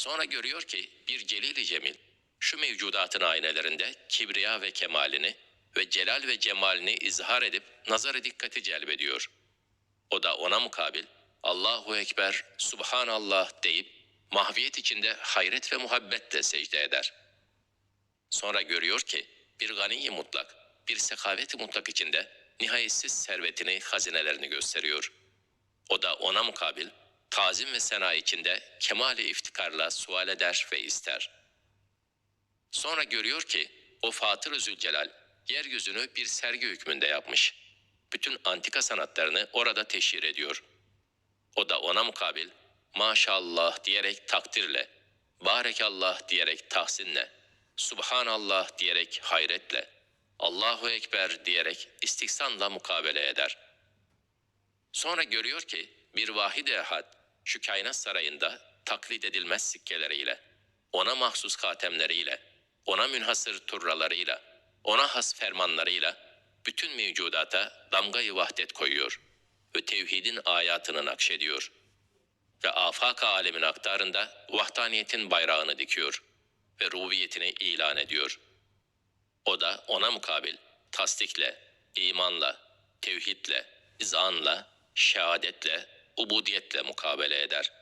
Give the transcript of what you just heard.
Sonra görüyor ki bir celil-i cemil şu mevcudatın aynelerinde kibriya ve kemalini ve celal ve cemalini izhar edip nazarı dikkati celbediyor. O da ona mukabil Allahu Ekber, Subhanallah deyip mahviyet içinde hayret ve muhabbetle secde eder. Sonra görüyor ki bir gani mutlak, bir sekavet mutlak içinde nihayetsiz servetini, hazinelerini gösteriyor. O da ona mukabil tazim ve sena içinde kemali iftikarla sual eder ve ister. Sonra görüyor ki o Fatır-ı Zülcelal yeryüzünü bir sergi hükmünde yapmış. Bütün antika sanatlarını orada teşhir ediyor. O da ona mukabil maşallah diyerek takdirle, barekallah diyerek tahsinle, subhanallah diyerek hayretle, Allahu Ekber diyerek istihsanla mukabele eder. Sonra görüyor ki bir vahid-i ehad şu kainat sarayında taklit edilmez sikkeleriyle, ona mahsus katemleriyle, ona münhasır turralarıyla, ona has fermanlarıyla bütün mevcudata damgayı vahdet koyuyor ve tevhidin ayatını nakşediyor ve afak alemin aktarında vahdaniyetin bayrağını dikiyor ve rububiyetini ilan ediyor. O da ona mukabil tasdikle, imanla, tevhidle, izanla, şehadetle, ubudiyetle mukabele eder.